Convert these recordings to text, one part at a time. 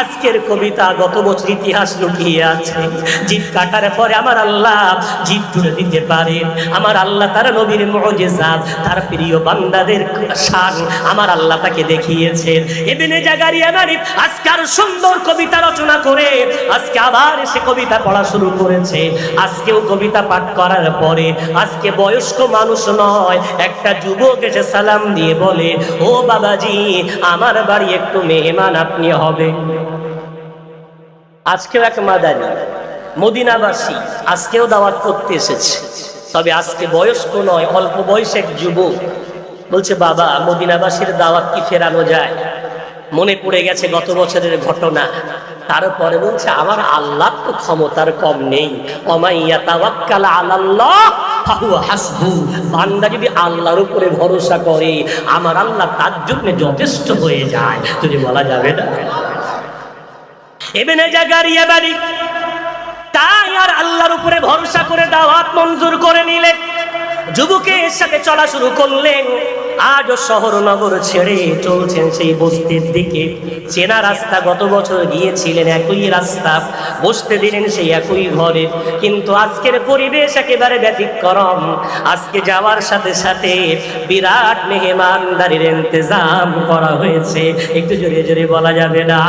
আজকের কবিতা গত বছর ইতিহাস লুকিয়ে আছে। জিপ কাটার পরে আমার আল্লাহ জিপ তুলে দিতে পারে। আমার আল্লাহ তার নবীর মজেজাত, তার প্রিয় বান্দাদের শান আমার আল্লাহ তাকে দেখিয়েছেন এবেনে জাগারিয়া মারিফ আজকে আর সুন্দর কবিতা রচনা করে, আজকে আবার সে কবিতা পড়া শুরু করেছে। আজকেও কবিতা পাঠ করার পরে, আজকে বয়স্ক মানুষ নয়, একটা যুবক এসে সালাম দিয়ে বলে, ও বাবাজি, আমার বাড়ি একটু মেহমান আপনি হবে আজকেও এক মাদানি, মদিনাবাসী, আজকেও দাওয়াত করতে এসেছে। তবে আজকে বয়স্ক নয়, অল্প বয়স এক যুবক। বলছে, বাবা, মদিনাবাসীর দাওয়াত কি ফেরানো যায়? মনে পড়ে গেছে গত বছরের ঘটনা। তারপরে বলছে, আমার আল্লাহ তো ক্ষমতার কম নেই। হাসবু। বান্দা যদি আল্লাহর উপরে ভরসা করে, আমার আল্লাহ তার জন্য যথেষ্ট হয়ে যায়। যদি বলা যাবে না। এবেনে জাগারিয়া বাড়ি তাই আর আল্লাহর উপরে ভরসা করে দাওয়াত মঞ্জুর করে নিলেন যুবকের সাথে চলা শুরু করলেন আজও শহর নগর ছেড়ে চলছেন সেই বস্তির দিকে। চেনা রাস্তা গত বছর গিয়েছিলেন, একই রাস্তা, বসতে দিলেন সেই একই ঘরে। কিন্তু আজকের পরিবেশ একেবারে ব্যতিক্রম। আজকে যাওয়ার সাথে সাথে বিরাট মেহমানদারির ইন্তজাম করা হয়েছে। একটু জোরে জোরে বলা যাবে না।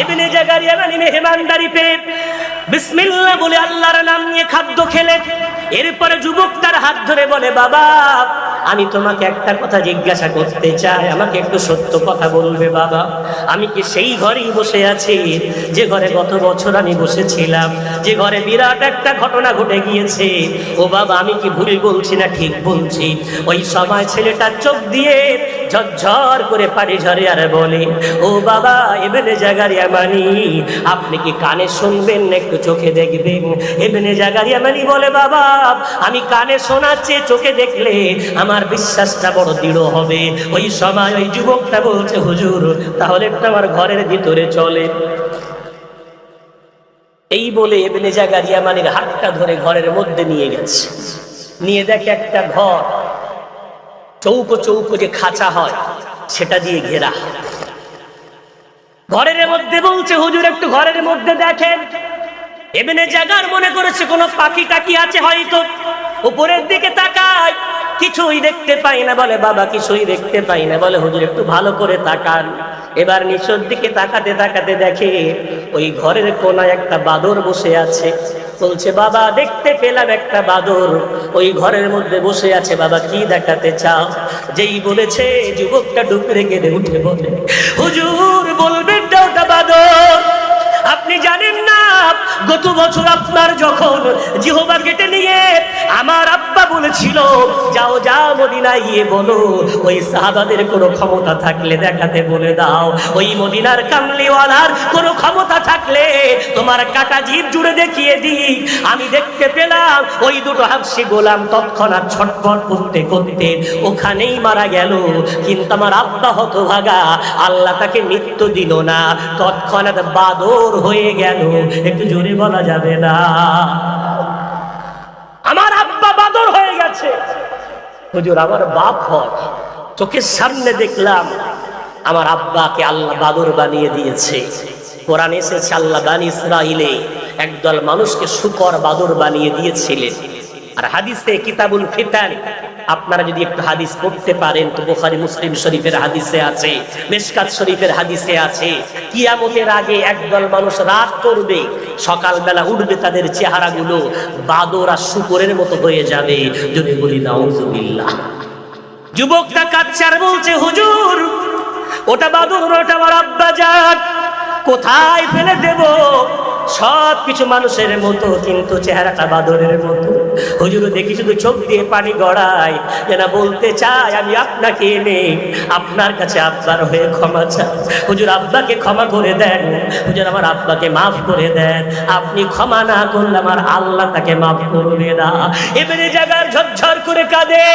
এমনি জায়গায় মানে মেহমানদারি পেয়ে বিসমিল্লাহ বলে আল্লাহর নাম নিয়ে খাদ্য খেলেন। এরপরে যুবক তার হাত ধরে বলে বাবা আমি তোমাকে একটা কথা জিজ্ঞাসা করতে চাই। আমাকে একটু সত্য কথা বলবে বাবা। আমি কি সেই ঘরেই বসে আছি? যে ঘরে গত বছর আমি বসেছিলাম, যে ঘরে বিরাট একটা ঘটনা ঘটে গিয়েছে। ও বাবা, আমি কি ভুল বলছি না ঠিক বলছি? ওই সময় ছেলেটার চোখ দিয়ে ঝরঝর করে পানি ঝরে আর বলে, ও বাবা এবেনে জাগারিয়া মানি, আপনি কি কানে শুনবেন না একটু চোখে দেখবেন? এবেনে জাগারিয়া মানি বলে, বাবা, আমি কানে শোনাচ্ছি, চোখে দেখলে আমার বিশ্বাসটা বড় দৃঢ় হবে। ওই সময় ওই যুবকটা বলছে, হুজুর, তাহলে একটু আমার ঘরের ভিতরে চলে। এই বলে এবেনে জাগারিয়া মানির হাতটা ধরে ঘরের মধ্যে নিয়ে গেছে। নিয়ে দেখে একটা ঘর, চৌকো চৌকো যে খাঁচা হয়, সেটা দিয়ে ঘেরা। ঘরের মধ্যে বলছে, হুজুর, একটু ঘরের মধ্যে দেখেন। এমনি জাগার মনে করেছে, কোনো পাখি টাকি আছে হয়তো? উপরের দিকে তাকায় কিছুই দেখতে পাই না, বলে বাবা কিছুই দেখতে পাই না, বলে হুজুর একটু ভালো করে তাকান। এবার নিচের দিকে তাকাতে তাকাতে দেখে ওই ঘরের কোনায় একটা বাদর বসে আছে। বলছে, বাবা, দেখতে পেলাম একটা বাদর। ওই ঘরের মধ্যে বসে আছে। বাবা, কি দেখাতে চাও? যেই বলেছে, যুবকটা ডুকরে কেঁদে উঠে বলে, হুজুর গত বছর আপনার যখন জিহবা কেটে নিয়ে আমার আব্বা বলেছিল, যাও যাও মদিনায় গিয়ে বলো, ওই সাহাবাদের কোনো ক্ষমতা থাকলে দেখাতে বলে দাও। ওই মদিনার কামলিওয়ালার কোনো ক্ষমতা থাকলে তোমার কাটা জীব জুড়ে দেখিয়ে দিই। আমি দেখতে পেলাম ওই দুটো হাফসি গোলাম তৎক্ষণাৎ ছটফট করতে করতে ওখানেই মারা গেল। কিন্তু আমার আব্বা হতভাগা, আল্লাহ তাকে মৃত্যু দিল না, তৎক্ষণাৎ বাদর হয়ে গেল। একটু জোরে বলা যাবে না। আমার আব্বা বাদর হয়ে গেছে। হুজুর, আমার বাপ হয়। চোখের সামনে দেখলাম আমার আব্বাকে আল্লাহ বাদর বানিয়ে দিয়েছে। কোরআন এসেছে, আল্লাহ বানি ইসরাইলে একদল মানুষকে শুকর বাদর বানিয়ে দিয়েছিলেন। আর হাদিসে কিতাবুল ফিতান আপনারা যদি একটু হাদিস পড়তে পারেন, তো বোখারি, মুসলিম শরীফের হাদিসে আছে, মেশকাত শরীফের হাদিসে আছে, কিয়ামতের আগে একদল মানুষ রাত করবে, সকালবেলা উঠবে তাদের চেহারাগুলো বাদর আর শুকরের মতো হয়ে যাবে। যদি বলি, নাউজুবিল্লাহ। যুবকটা কাচ্চার বলছে, হুজুর, ওটা বাদর, ওটা আমার আব্বা যাক কোথায় ফেলে দেব? সব কিছু মানুষের মতো, কিন্তু চেহারাটা বাদরের মতো। হুজুর, দেখি শুধু চোখ দিয়ে পানি গড়ায়। যেন বলতে চাই আমি আপনাকে এনে আপনার কাছে আব্বার হয়ে ক্ষমা চাই। হুজুর, আব্বাকে ক্ষমা করে দেন। হুজুর, আমার আব্বাকে মাফ করে দেন। আপনি ক্ষমা না করলে আমার আল্লাহ তাকে মাফ করবে না। এবারে জাগার ঝরঝর করে কাঁদে।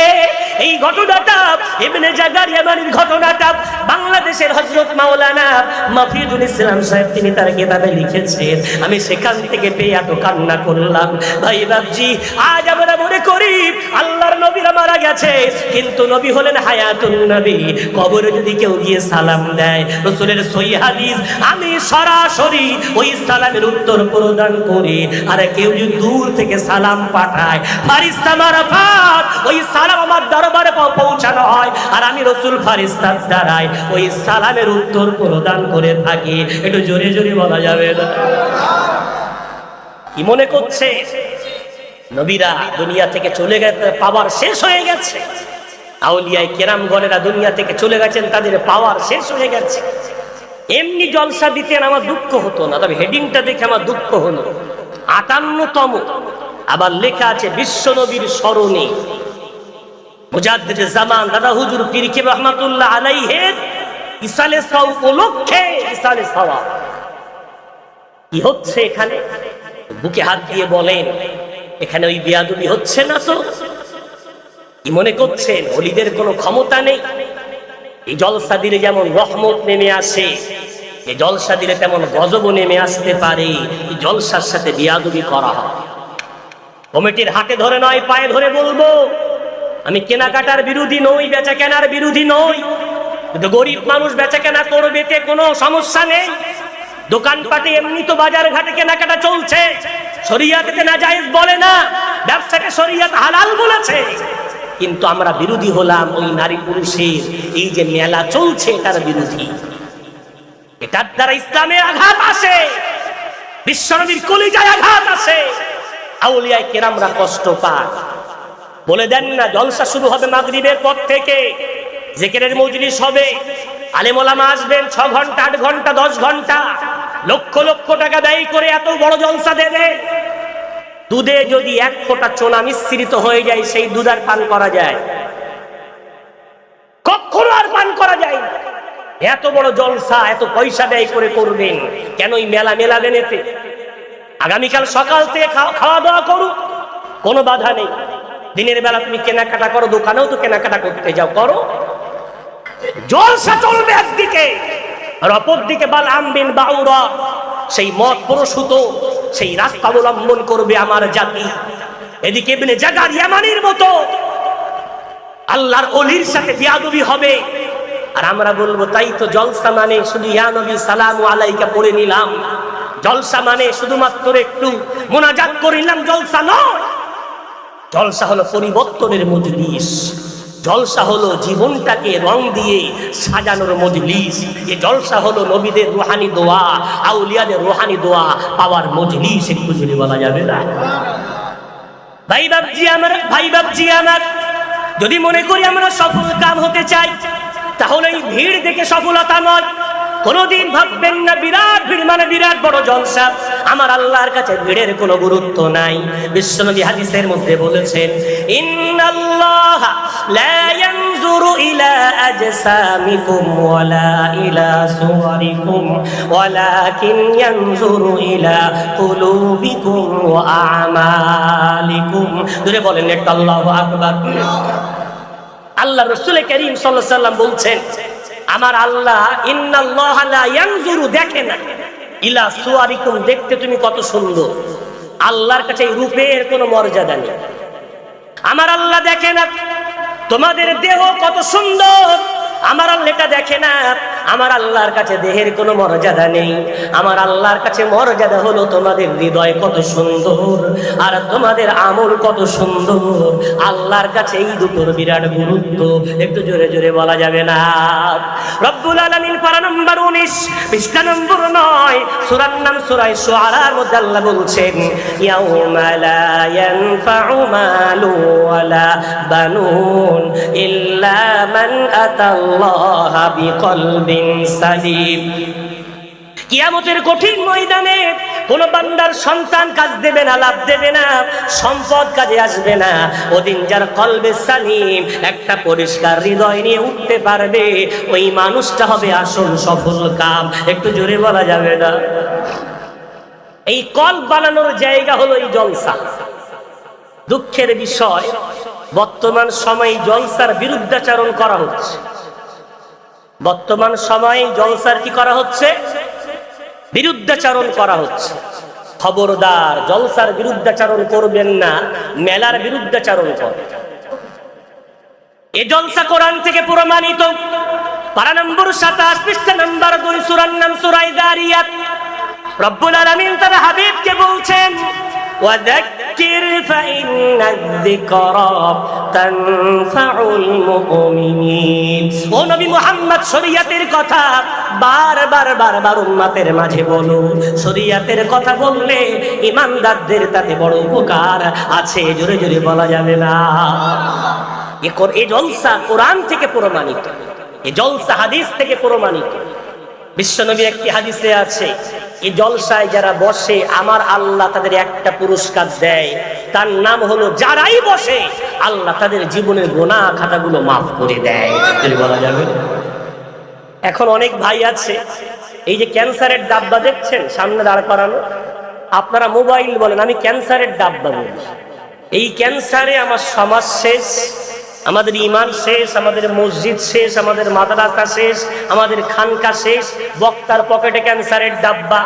এই ঘটনাটা এমনি জাগার ইয়ামানির ঘটনাটা বাংলাদেশের হজরত মাওলানা মাফিদুল ইসলাম সাহেব, তিনি তার কিতাবে লিখেছেন। আমি সেখান থেকে পেয়ে এত কান্না করলাম। ভাই বাবজি আজ আমরা মনে করি আল্লাহর নবীরা মারা গেছে, কিন্তু নবী হলেন হায়াতুন নবী। কবরে যদি কেউ গিয়ে সালাম দেয়, রসুলের সই হাদিস, আমি সরাসরি ওই সালামের উত্তর প্রদান করি। আর কেউ যদি দূর থেকে সালাম পাঠায়, ফারিস্তা মারাফাত, ওই সালাম আমার দরবারে পৌঁছানো হয়। আর আমি রসুল ফারিস্তার দ্বারাই ওই সালামের উত্তর প্রদান করে থাকি। একটু জোরে জোরে বলা যাবে কি মনে করছে? নবীরা দুনিয়া থেকে চলে গেছে, পাওয়ার শেষ হয়ে গেছে। আউলিয়ায় কেরামগণেরা দুনিয়া থেকে চলে গেছেন, তাদের পাওয়ার শেষ হয়ে গেছে। এমনি জলসা দিতেন, আমার দুঃখ হতো না, তবে হেডিংটা দেখে আমার দুঃখ হলো। আটান্নতম, আবার লেখা আছে, বিশ্ব নবীর স্মরণে। মুজাদ্দিদ জামান, দাদা হুজুর পীর রহমাতুল্লাহ আলাইহের ইসালে সাউ উপলক্ষে ইসালে সাওয়া কি হচ্ছে এখানে? বুকে হাত দিয়ে বলেন এখানে ওই বিয়াদুবি হচ্ছে না তো? কি মনে করছেন, অলিদের কোনো ক্ষমতা নেই? এই জলসা দিলে যেমন রহমত নেমে আসে, এই জলসা দিলে তেমন গজব নেমে আসতে পারে, এই জলসার সাথে বিয়াদুবি করা হয়। কমিটির হাতে ধরে নয়, পায়ে ধরে বলব, আমি কেনাকাটার বিরোধী নই বেচা কেনার বিরোধী নই। কিন্তু গরিব মানুষ বেচা কেনা করবে কোনো সমস্যা নেই। দোকানপাটে এমনি তো বাজার ঘাটে কেনাকাটা চলছে। শরিয়াতে না জায়েজ বলে না, ব্যবসাকে শরিয়াত হালাল বলেছে। কিন্তু আমরা বিরোধী হলাম ওই নারী পুরুষের, এই যে মেলা চলছে তার বিরোধী। এটার দ্বারা ইসলামে আঘাত আসে, বিশ্বনবীর কলিজায় আঘাত আসে, আউলিয়ায় কেরামরা কষ্ট পায়। বলে দেন না, জলসা শুরু হবে মাগরিবের পর থেকে, জেকেরের মজলিস হবে, আলেমোলামা আসবেন, ছ ঘণ্টা, আট ঘণ্টা, দশ ঘণ্টা। লক্ষ লক্ষ টাকা ব্যয় করে এত বড় জলসা দেবে। দুধে যদি এক ফোঁটা চোনা মিশ্রিত হয়ে যায়, সেই দুধ আর পান করা যায়। কখনো আর পান করা যায় এত বড় জলসা, এত পয়সা ব্যয় করে করবেন কেন ওই মেলা মেলা বেনেতে? আগামীকাল সকাল থেকে খাওয়া খাওয়া দাওয়া করুক কোনো বাধা নেই। দিনের বেলা তুমি কেনাকাটা করো, দোকানেও তো কেনাকাটা করতে যাও, করো। জলসা চলবে একদিকে। আর অপর দিকে বাল আমবিন বাউরা। সেই মত প্রসূত, সেই রাস্তা অবলম্বন করবে আমার জাতি। এদিকে এমনি জাগার ইয়ামানির মতো। আল্লাহর অলির সাথে বিয়াদবি হবে। আর আমরা বলব, তাই তো জলসা মানে শুধু ইয়া নবী, সালাম আলাইকা পড়ে নিলাম। জলসা মানে শুধুমাত্র একটু মোনাজাত করিলাম জলসা নয়। জলসা হলো পরিবর্তনের মজলিস। জলসা হলো জীবনটাকে রং দিয়ে সাজানোর মজলিস। এ জলসা হলো নবীদের রোহানি দোয়া, আউলিয়াদের রোহানি দোয়া পাওয়ার মজলিস, একটু যদি বলা যাবে না? ভাই বাবজি আমার, ভাই বাবজি আমার। যদি মনে করি আমরা সফল কাম হতে চাই, তাহলে এই ভিড় দেখে সফলতা নয়। কোনদিন ভাববেন না, বিরাট ভিড় মানে বিরাট বড় জলসা। আমার আল্লাহর কাছে ভিড়ের কোনো গুরুত্ব নাই। বিশ্বনবী হাদিসের মধ্যে বলেছেন লা ইলা ইলা ইলা আমালিকুম। বলেন আল্লাহু রসুল করিম সাল্লাম বলছেন আমার আল্লাহ লা দেখে না। ইলা সুয়ারিকুম, দেখতে তুমি কত সুন্দর। আল্লাহর কাছে রূপের কোনো মর্যাদা নেই। আমার আল্লাহ দেখে না। তোমাদের দেহ কত সুন্দর। আমার আল্লাহ দেখে না। আমার আল্লাহর কাছে দেহের কোনো মর্যাদা নেই। আমার আল্লাহর কাছে মর্যাদা হলো তোমাদের হৃদয় কত সুন্দর আর তোমাদের আমল কত সুন্দর। আল্লাহর কাছে এই দুটোর বিরাট গুরুত্ব একটু জোরে জোরে বলা যাবে না। রব্বুল আলামিন পারা নম্বর উনিশ, পৃষ্ঠা নম্বর নয়, সুরার নাম সুরাই শুআরার মধ্যে আল্লাহ বলছেন, ইয়াউমা লা ইয়ানফাউ মালু ওয়ালা বানুন ইল্লা মান আতাল্লাহা বিকলবিন। সালিম কিয়ামতের কঠিন ময়দানে কোন বান্দার সন্তান কাজ দেবে না, লাভ দেবে না, সম্পদ কাজে আসবে না। ওদিন যার কলবে সালিম, একটা পরিষ্কার হৃদয় নিয়ে উঠতে পারবে। ওই মানুষটা হবে আসল সফল কাম। একটু জোরে বলা যাবে না? এই কল বানানোর জায়গা হলো এই জলসা। দুঃখের বিষয়, বর্তমান সময়ে জলসার বিরুদ্ধাচারণ করা হচ্ছে। বর্তমান সময়ে জলসার কি করা হচ্ছে? বিরুদ্ধাচারণ করা হচ্ছে। খবরদার জলসার বিরুদ্ধাচারণ করবেন না, মেলার বিরুদ্ধাচারণ করবেন এ জলসা কোরআন থেকে প্রমাণিত। পারা নম্বর সাতাশ, পৃষ্ঠা নম্বর দুই, সুরার নাম সুরাই দারিয়াত রব্বুল আলামিন তার হাবিবকে বলছেন وذكر فإن الذكرى تنفع المؤمنين ও নবী মুহাম্মদ শরীয়তের কথা বারবার বারবার উম্মতের মাঝে বলো শরীয়তের কথা বললে ইমানদারদের তাতে বড় উপকার আছে জোরে জোরে বলা যাবে না এ কর- এ জলসা কোরআন থেকে প্রমাণিত এ জলসা হাদিস থেকে প্রমাণিত বিশ্বনবী একটি হাদিসে আছে এই জলসায় যারা বসে, আমার আল্লাহ তাদের একটা পুরস্কার দেয়। তার নাম হলো, যারাই বসে, আল্লাহ তাদের জীবনের গোনা খাতাগুলো মাফ করে দেয়। বলা যাবে? এখন অনেক ভাই আছে, এই যে ক্যান্সারের ডাব্বা দেখছেন, সামনে দাঁড় করানো? আপনারা মোবাইল বলেন, আমি ক্যান্সারের ডাব্বা বলি। এই ক্যান্সারে আমার সমাজ শেষ আমাদের ইমান শেষ, আমাদের মসজিদ শেষ, আমাদের মাদ্রাসা শেষ, আমাদের খানকা শেষ। বক্তার পকেটে ক্যান্সারের ডাব্বা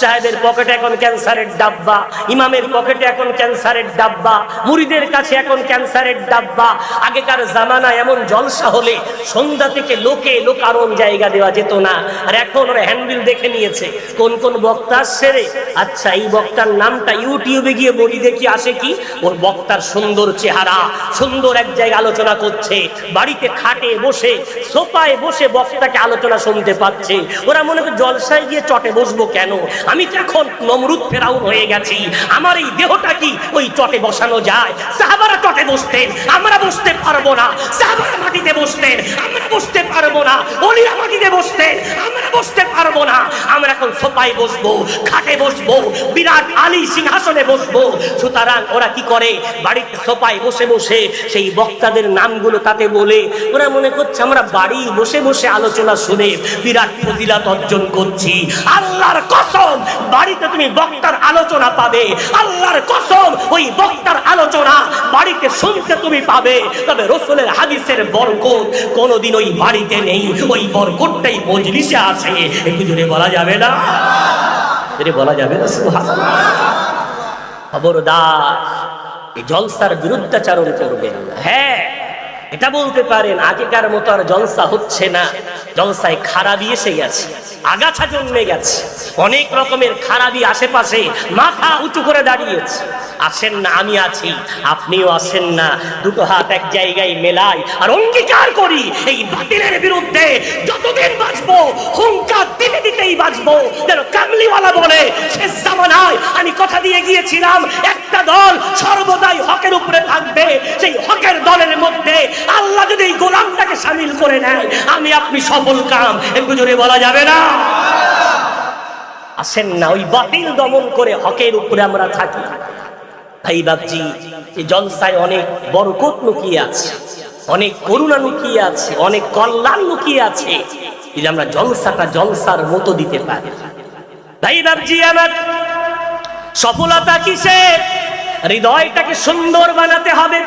সাহেবের পকেটে এখন ক্যান্সারের ডাব্বা, ইমামের পকেটে এখন ক্যান্সারের ডাব্বা মুড়িদের কাছে এখন ক্যান্সারের ডাব্বা। আগেকার জামানা এমন জলসা হলে সন্ধ্যা থেকে লোকে লোকারণ জায়গা দেওয়া যেত না। আর এখন ওরা হ্যান্ডবিল দেখে নিয়েছে। কোন কোন বক্তা সেরে আচ্ছা এই বক্তার নামটা ইউটিউবে গিয়ে বলি দেখি আসে কি? ওর বক্তার সুন্দর চেহারা, সুন্দর এক জায়গায় আলোচনা করছে, বাড়িতে খাটে বসে, সোফায় বসে বক্তাকে আলোচনা শুনতে পাচ্ছে। ওরা মনে করে জলসায় গিয়ে চটে বসবো কেন? আমি তো এখন নমরুদ ফেরাউন হয়ে গেছি। আমার এই দেহটা কি ওই চটে বসানো যায়? সাহাবারা চটে বসতেন, আমরা বসতে পারব না। সাহাবারা মাটিতে বসতেন, আমরা বসতে পারব না। অলিরা মাটিতে বসতেন, আমরা বসতে পারব না। আমরা এখন সোফায় বসবো, খাটে বসবো, বিরাট আলী সিংহাসনে বসবো। সুতরাং ওরা কি করে? বাড়িতে সোফায় বসে বসে সেই বক্তাদের নামগুলো তাতে বলে। ওরা মনে করছে আমরা বাড়ি বসে বসে আলোচনা শুনে বিরাট ফজিলাত অর্জন করছি। আল্লাহর কসম, বাড়িতে তুমি বক্তার আলোচনা পাবে। আল্লাহর কসম, ওই বক্তার আলোচনা বাড়িতে শুনতে তুমি পাবে। তবে রসুলের হাদিসের বরকত কোনোদিন ওই বাড়িতে নেই। ওই বরকতটাই মজলিসে আছে। একটু জোরে বলা যাবে না? বলা যাবে না। খবরদার। জলসার বিরুদ্ধাচারণ করবেন হ্যাঁ এটা বলতে পারেন আগেকার মতো আর জলসা হচ্ছে না। জলসায় খারাপই এসে গেছে, আগাছা জন্মে গেছে। অনেক রকমের খারাপই আশেপাশে মাথা উঁচু করে দাঁড়িয়েছে। আসেন না, আমি আছি, আপনিও আসেন না। দুটো হাত এক জায়গায় মেলাই আর অঙ্গীকার করি, এই বাতিলের বিরুদ্ধে যতদিন বাঁচবো, হুঙ্কার দিতে দিতেই বাঁচবো। যেন কামলিওয়ালা বলে, শেষ জামানায় আমি কথা দিয়ে গিয়েছিলাম, একটা দল সর্বদাই হকের উপরে থাকবে। সেই হকের দলের মধ্যে আল্লাহ যদি এই গোলামটাকে সামিল করে নেয়, আমি আপনি সফল কাম একটু জোরে বলা যাবে না? আসেন না, ওই বাতিল দমন করে হকের উপরে আমরা থাকি। ভাই বাপজি এই জলসায় অনেক বরকত লুকিয়ে আছে, অনেক করুণা লুকিয়ে আছে, অনেক কল্যাণ লুকিয়ে আছে। যদি আমরা জলসাটা জলসার মতো দিতে পারি। ভাই বাপজি, আমার সফলতা কিসে হৃদয়টাকে সুন্দর বানাতে হবে।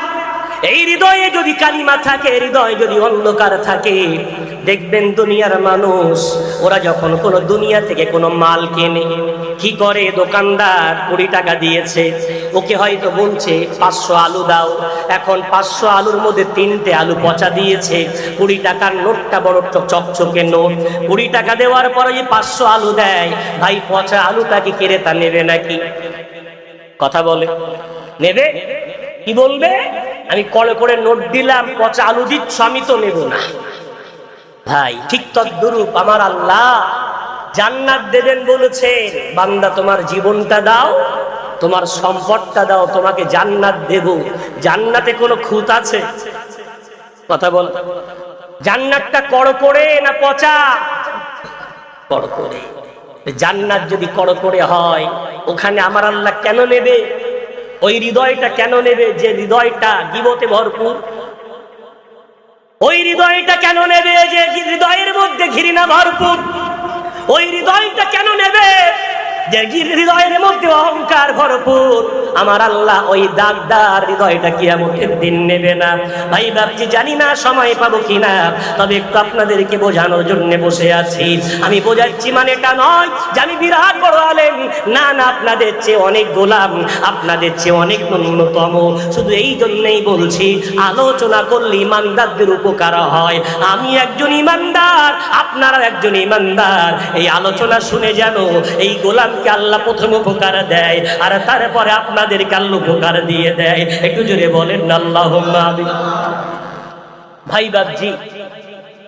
এই হৃদয়ে যদি কালিমা থাকে, হৃদয় যদি অন্ধকার থাকে, দেখবেন দুনিয়ার মানুষ, ওরা যখন কোনো দুনিয়া থেকে কোনো মাল কেনে, কি করে? দোকানদার কুড়ি টাকা দিয়েছে, ওকে হয়তো বলছে, পাঁচশো আলু দাও। এখন পাঁচশো আলুর মধ্যে তিনটে আলু পচা দিয়েছে, কুড়ি টাকার নোটটা বড় চকচকে নোট। কুড়ি টাকা দেওয়ার পরে যে পাঁচশো আলু দেয়, ভাই, পচা আলুটা কি ক্রেতা নেবে নাকি? কথা বলে। নেবে? কি বলবে? আমি কলে করে নোট দিলাম, পচা আলু দিচ্ছ, আমি তো নেব না। ভাই, ঠিক তদ্রূপ আমার আল্লাহ জান্নাত দেবেন বলেছেন, বান্দা তোমার জীবনটা দাও, তোমার সম্পদটা দাও, তোমাকে জান্নাত দেব। জান্নাতে কোনো খুঁত আছে? কথা বল। জান্নাতটা কড় করে না পচা? কড় করে। জান্নাত যদি কড় করে হয়, ওখানে আমার আল্লাহ কেন নেবে? ওই হৃদয়টা কেন নেবে? যে হৃদয়টা গিবতে ভরপুর। ওই হৃদয়টা কেন নেবে? যে হৃদয়ের মধ্যে ঘৃণা ভরপুর। ওই হৃদয়টা কেন নেবে? যে হৃদয়ের মধ্যে অহংকার ভরপুর, আমার আল্লাহ ওই দাগদার হৃদয়টা কিয়ামতের দিন নেবে না। ভাই ভাবছি, জানি না সময় পাবো কিনা, তবে একটু আপনাদেরকে বোঝানোর জন্য বসে আছি। আমি বোঝাচ্ছি মানে এটা নয় যে আমি বিরাট বড় আলেম। না না, আপনাদের চেয়ে অনেক গোলাম, আপনাদের চেয়ে অনেক ন্যূনতম। শুধু এই জন্যই বলছি, আলোচনা করলে ইমানদারদের উপকার হয়। আমি একজন ইমানদার আপনারা একজন ইমানদার। এই আলোচনা শুনে যেন এই গোলামকে আল্লাহ প্রথম উপকার দেয়, আর তারপরে আপনাদেরকে আল্লাহ উপকার দিয়ে দেয়। একটু জোরে বলেন আল্লাহ ভাই বাবজি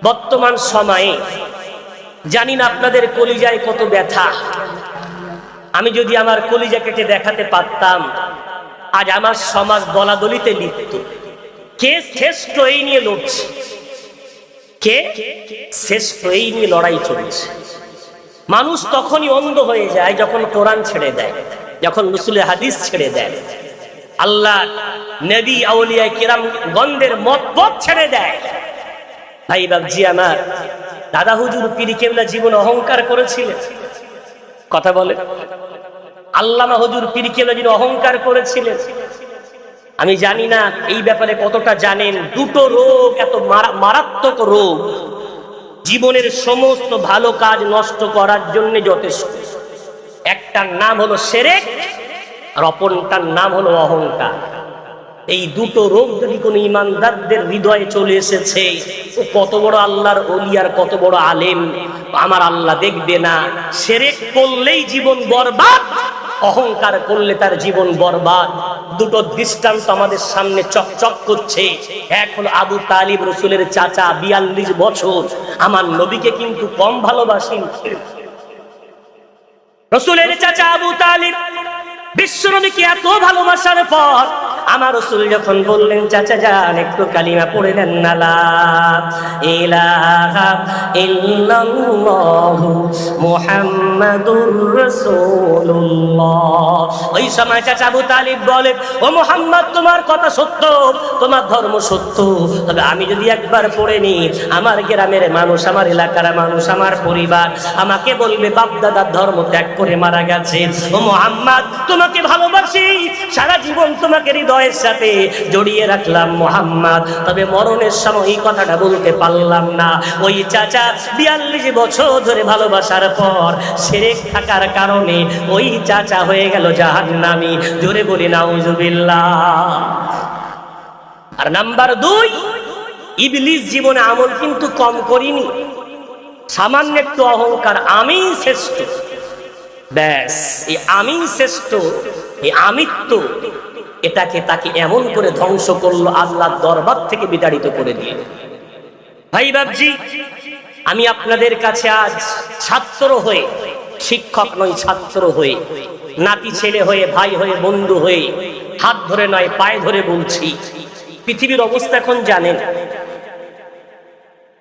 বর্তমান সময়ে জানি না আপনাদের কলিজায় কত ব্যথা। আমি যদি আমার কলিজা কেটে দেখাতে পারতাম, আজ আমার সমাজ দলাদলিতে লিপ্ত। কে শ্রেষ্ঠ এই নিয়ে লড়ছে? কে শ্রেষ্ঠ এই নিয়ে লড়াই চলছে? মানুষ তখনই অন্ধ হয়ে যায় যখন কোরআন ছেড়ে দেয়, যখন মুসুলের হাদিস ছেড়ে দেয়। আল্লাহ নবী, আউলিয়া কিরাম গন্ধের মত পথ ছেড়ে দেয়। ভাই বাবজি আমার, দাদা হুজুর পিরি কেবলা জীবন অহংকার করেছিলেন কথা বলে। আল্লামা হুজুর পিরি কেবলা যিনি অহংকার করেছিলেন আমি জানি না এই ব্যাপারে কতটা জানেন। দুটো রোগ, এত মারা- মারাত্মক রোগ। জীবনের সমস্ত ভালো কাজ নষ্ট করার জন্য যথেষ্ট। একটার নাম হলো সেরেক, আর অপরটার নাম হলো অহংকার। এই দুটো রোগ যদি কোনো ইমানদারদের হৃদয়ে চলে এসেছে, ও কত বড় আল্লাহর অলিয়ার কত বড় আলেম, আমার আল্লাহ দেখবে না। সেরেক করলেই জীবন বরবাদ। অহংকার করলে তার জীবন বরবাদ। দুটো দৃষ্টান্ত আমাদের সামনে চকচক করছে। এখন আবু তালিব রসুলের চাচা বিয়াল্লিশ বছর। আমার নবীকে কিন্তু কম ভালোবাসি রসুলের চাচা আবু তালিব বিশ্বনবীকে এত ভালোবাসার পর আমার রসুল যখন বললেন, চাচা যান, একটু কালিমা পড়ে নেন না, লা ইলাহা ইল্লাল্লাহু মুহাম্মাদুর রাসূলুল্লাহ। ওই সময় চাচা আবু তালিব বলে ও মুহাম্মদ, তোমার কথা সত্য, তোমার ধর্ম সত্য। তবে আমি যদি একবার পড়ে নি, আমার গ্রামের মানুষ, আমার এলাকার মানুষ, আমার পরিবার আমাকে বলবে, বাপ দাদার ধর্ম ত্যাগ করে মারা গেছে। ও মোহাম্মদ, তোমাকে ভালোবাসি, সারা জীবন তোমাকে হৃদয়ের সাথে জড়িয়ে রাখলাম মোহাম্মদ। তবে মরণের সময় এই কথাটা বলতে পারলাম না। ওই চাচা বিয়াল্লিশ বছর ধরে ভালোবাসার পর সেরেক থাকার কারণে ওই চাচা হয়ে গেল জাহান্নামি। জোরে বলি, নাউজুবিল্লাহ। আর নাম্বার দুই, ইবলিস জীবনে আমল কিন্তু কম করিনি। সামান্য একটু অহংকার আমি শ্রেষ্ঠ। ব্যাস, এই আমি শ্রেষ্ঠ, এই আমিত্ব এটাকে তাকে এমন করে ধ্বংস করল আল্লাহর দরবার থেকে বিতাড়িত করে দিয়ে। ভাই বাবজি আমি আপনাদের কাছে আজ ছাত্র হয়ে, শিক্ষক নয় ছাত্র হয়ে, নাতি ছেলে হয়ে, ভাই হয়ে, বন্ধু হয়ে, হাত ধরে নয়, পায়ে ধরে বলছি, পৃথিবীর অবস্থা এখন জানেন।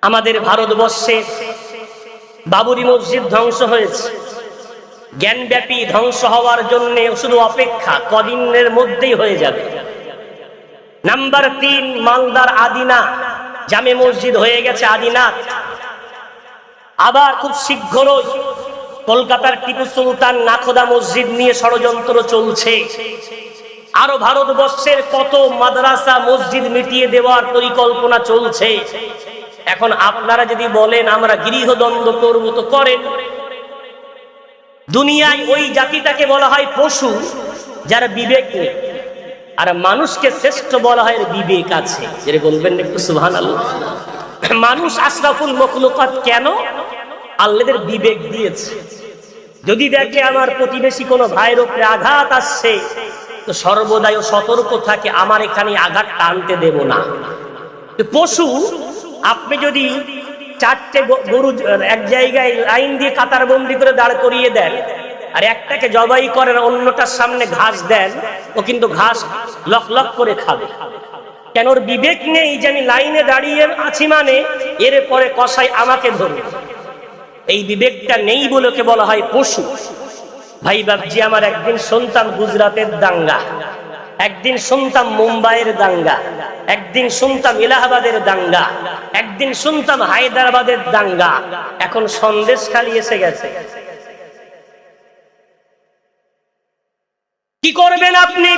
আমাদের ভারতবর্ষে বাবরি মসজিদ ধ্বংস হয়েছে। জ্ঞানব্যাপী ধ্বংস হওয়ার জন্য শুধু অপেক্ষা কদিনের মধ্যেই হয়ে যাবে। নাম্বার তিন, মালদার আদিনা। জামে মসজিদ হয়ে গেছে আদিনাথ আবার খুব শীঘ্রই কলকাতার টিপু সুলতান নাখোদা মসজিদ নিয়ে ষড়যন্ত্র চলছে। আরও ভারতবর্ষের কত মাদ্রাসা মসজিদ মিটিয়ে দেওয়ার পরিকল্পনা চলছে। এখন আপনারা যদি বলেন, আমরা গৃহদ্বন্দ্ব করব, তো করেন। দুনিয়ায় ওই জাতিটাকে বলা হয় পশু, যারা বিবেক নেই। আর মানুষকে শ্রেষ্ঠ বলা হয় বিবেক আছে। যেটা বলবেন একটু সুহান মানুষ আশরাফুল মখলুকাত কেন? আল্লাদের বিবেক দিয়েছে। যদি দেখে আমার প্রতিবেশী কোনো ভাইয়ের উপরে আঘাত আসছে, তো সর্বদাই সতর্ক থাকে, আমার এখানে আঘাত টানতে দেব না। পশু, আপনি যদি চারটে গরু এক জায়গায় লাইন দিয়ে কাতার বন্দি করে দাঁড় করিয়ে দেন। আর একটাকে জবাই করেন, অন্যটার সামনে ঘাস দেন। ও কিন্তু ঘাস লক লক করে খাবে। কেন ওর বিবেক নেই যে আমি লাইনে দাঁড়িয়ে আছি মানে? এর পরে কষাই আমাকে ধরবে এই বিবেকটা নেই বলে ওকে বলা হয় পশু। ভাই বাবজি আমার একদিন শুনতাম গুজরাটের দাঙ্গা। একদিন শুনতাম মুম্বাইয়ের দাঙ্গা। একদিন শুনতাম এলাহাবাদের দাঙ্গা। একদিন শুনতাম হায়দ্রাবাদের দাঙ্গা। এখন সন্দেশ খালি এসে গেছে। কি করবেন আপনি?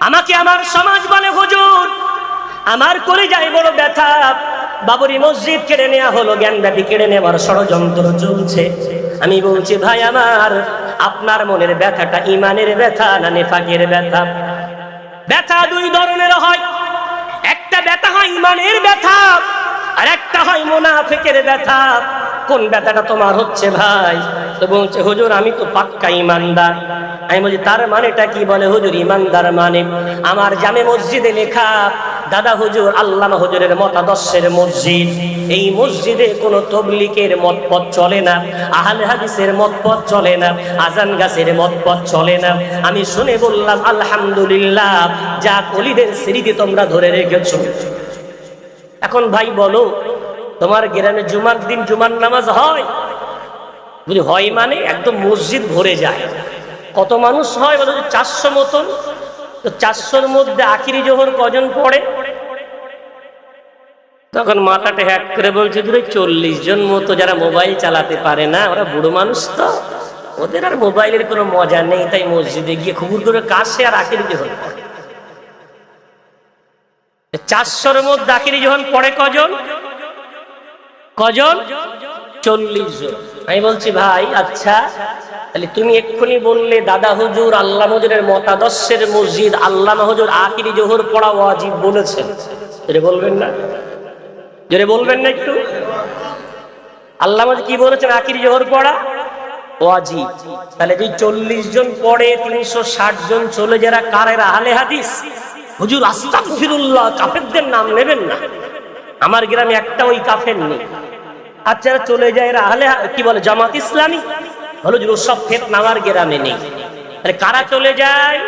আমাকে আমার সমাজ বলে, হুজুর। আমার করে যায় বড় ব্যথা। বাবরি মসজিদ কেড়ে নেওয়া হলো, জ্ঞানব্যাপী কেড়ে নেওয়ার ষড়যন্ত্র চলছে। আমি বলছি, ভাই আমার, আপনার মনের ব্যথাটা ইমানের ব্যথা না নেফাকের ব্যথা? ব্যথা দুই ধরনের হয়। একটা ব্যথা হয় ইমানের ব্যথা, আর একটা হয় মোনাফেকের ব্যথা। কোন ব্যথাটা তোমার হচ্ছে ভাই? তো বলছে, হুজুর, আমি তো পাক্কা ইমানদার। আমি বলছি তার মানেটা কি? বলে, হুজুর, ইমানদার মানে আমার জামে মসজিদে লেখা দাদা হুজুর, আল্লামা হুজুরের মতাদর্শের মসজিদ। এই মসজিদে কোনো তবলিকের মতপথ চলে না, আহলে হাদিসের মতপথ চলে না, আজান গাছের মতপথ চলে না। আমি শুনে বললাম, আলহামদুলিল্লাহ, যা কলিদের স্মৃতি তোমরা ধরে রেখেছো। এখন ভাই বলো, তোমার গ্রামে জুমার দিন জুমার নামাজ হয়? বুঝলি হয় মানে একদম মসজিদ ভরে যায়। কত মানুষ হয় বলো চারশো মতন তো চারশোর মধ্যে আখিরি জোহর কজন পড়ে? তখন মাথাটা হ্যাক করে বলছে, দূরে চল্লিশ জন মতো যারা মোবাইল চালাতে পারে না, ওরা বুড়ো মানুষ তো। ওদের আর মোবাইলের কোনো মজা নেই, তাই মসজিদে গিয়ে খুবুর করে কাশে আর আখিরি জোহর পড়ে। চারশোর মধ্যে আখিরি যখন পড়ে কজন? কজন? চল্লিশ জন। আমি বলছি, ভাই আচ্ছা তাহলে তুমি এক্ষুনি বললে, দাদা হুজুর, আল্লাহ হুজুরের মতাদর্শের মসজিদ আল্লাহ হুজুর আখিরি জোহর পড়া ওয়াজিব বলেছেন। জোরে বলবেন না? জোরে বলবেন না একটু? আল্লাহ কি বলেছেন, আখিরি জোহর পড়া ওয়াজিব তাহলে যে চল্লিশ জন পড়ে, তিনশো ষাট জন চলে যারা, কারের আহলে হাদিস? হুজুর, আস্তাগফিরুল্লাহ, কাফেরদের নাম নেবেন না। আমার গ্রামে একটা ওই কাফের নেই। যারা চলে যায়, এরা আহলে কি বলে, জামাত ইসলামী? বলে, হুজুর, সব ফেত নামার গ্রামে নেই। আরে কারা চলে যায়?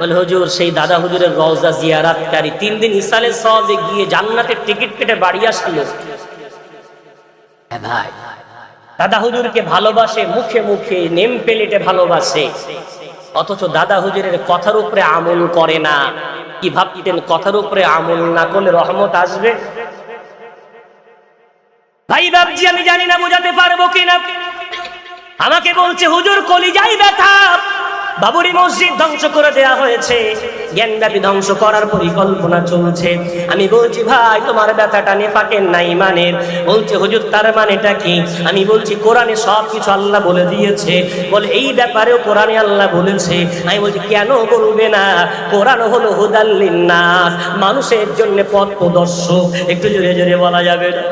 বলে, হুজুর, সেই দাদা হুজুরের রওজা জিয়ারাতকারী। তিন দিন ইসালে সবে গিয়ে জান্নাতের টিকিট কেটে বাড়ি আসলো। হ্যাঁ ভাই, দাদা হুজুরকে ভালোবাসে, মুখে মুখে নেম পেলেটে ভালোবাসে। অথচ দাদা হুজুরের কথার উপরে আমল করে না। কি ভাবতেন, কথার উপরে আমল না করলে রহমত আসবে? ভাই বাবজি আমি জানি না, বোঝাতে পারব কিনা? আমাকে বলছে, হুজুর কলিজাই ব্যথা। বাবরি মসজিদ ধ্বংস করে দেয়া হয়েছে। জ্ঞানব্যাপী ধ্বংস করার পরিকল্পনা চলছে। আমি বলছি, ভাই, তোমার ব্যথাটা নেফাকের না ইমানের বলছে, হুজুর, তার মানেটা কি? আমি বলছি, কোরআনে সব কিছু আল্লাহ বলে দিয়েছে। বলে, এই ব্যাপারেও কোরআনে আল্লাহ বলেছে। আমি বলছি, কেন বলবে না? কোরআন হলো হুদাল্লিন নাস মানুষের জন্য পথ প্রদর্শক। একটু জোরে জোরে বলা যাবে না?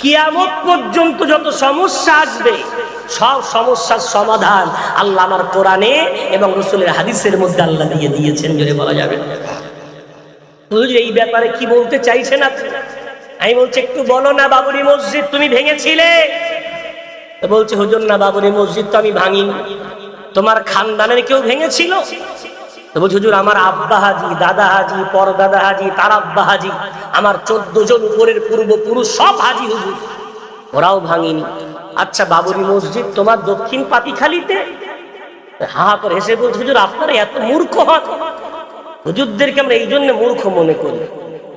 কিয়ামত পর্যন্ত যত সমস্যা আসবে, সব সমস্যার সমাধান আল্লাহ আমার কোরআনে এবং রসুলের হাদিসের মধ্যে আল্লাহ দিয়ে দিয়েছেন যদি বলা যাবে। এই ব্যাপারে কি বলতে চাইছেন আপনি? আমি বলছি, একটু বলো না, বাবরি মসজিদ, তুমি ভেঙেছিলে? বলছে, হুজুর, না, বাবরি মসজিদ তো আমি ভাঙিনি। তোমার খানদানের কেউ ভেঙেছিল? বলছি, হুজুর, আমার আব্বা হাজি, দাদা হাজি, পরদাদা হাজি, তার আব্বা হাজি, আমার চোদ্দ জন উপরের পূর্বপুরুষ সব হাজি হুজুর। ওরাও ভাঙিনি। আচ্ছা বাবরি মসজিদ তোমার দক্ষিণ পাতিখালিতে হা করে হেসে বলছে, হুজুর, আপনারা এত মূর্খ হন। হুজুরদেরকে আমরা এই জন্য মূর্খ মনে করি।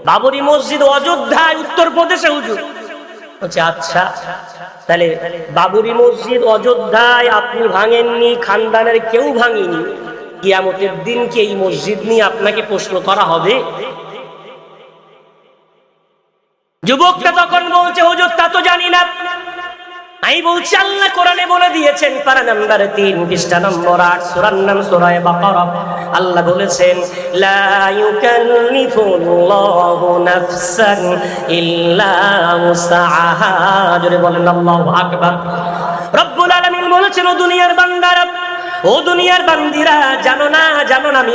বাবরি মসজিদ অযোধ্যায়, উত্তরপ্রদেশে, হুজুর। বলছে আচ্ছা তাহলে বাবরি মসজিদ অযোধ্যায় আপনি ভাঙেননি, খানদানের কেউ ভাঙেনি। কিয়ামতের দিন কি এই মসজিদ নিয়ে আপনাকে প্রশ্ন করা হবে। যুবকটা তখন বলছে, হুজুর, তা তো জানি না। আমি বলছি, আল্লাহ কোরআনে বলে দিয়েছেন, পারা নাম্বার তিন, পৃষ্ঠা নম্বর আট সুরার নাম, সুরায় বাকারা। আল্লাহ বলেছেন বলেন, আল্লাহু আকবার। রব্বুল আলামিন বলেছেন দুনিয়ার বান্দারা ও দুনিয়ার বান্দিরা জানো না জানো না আমি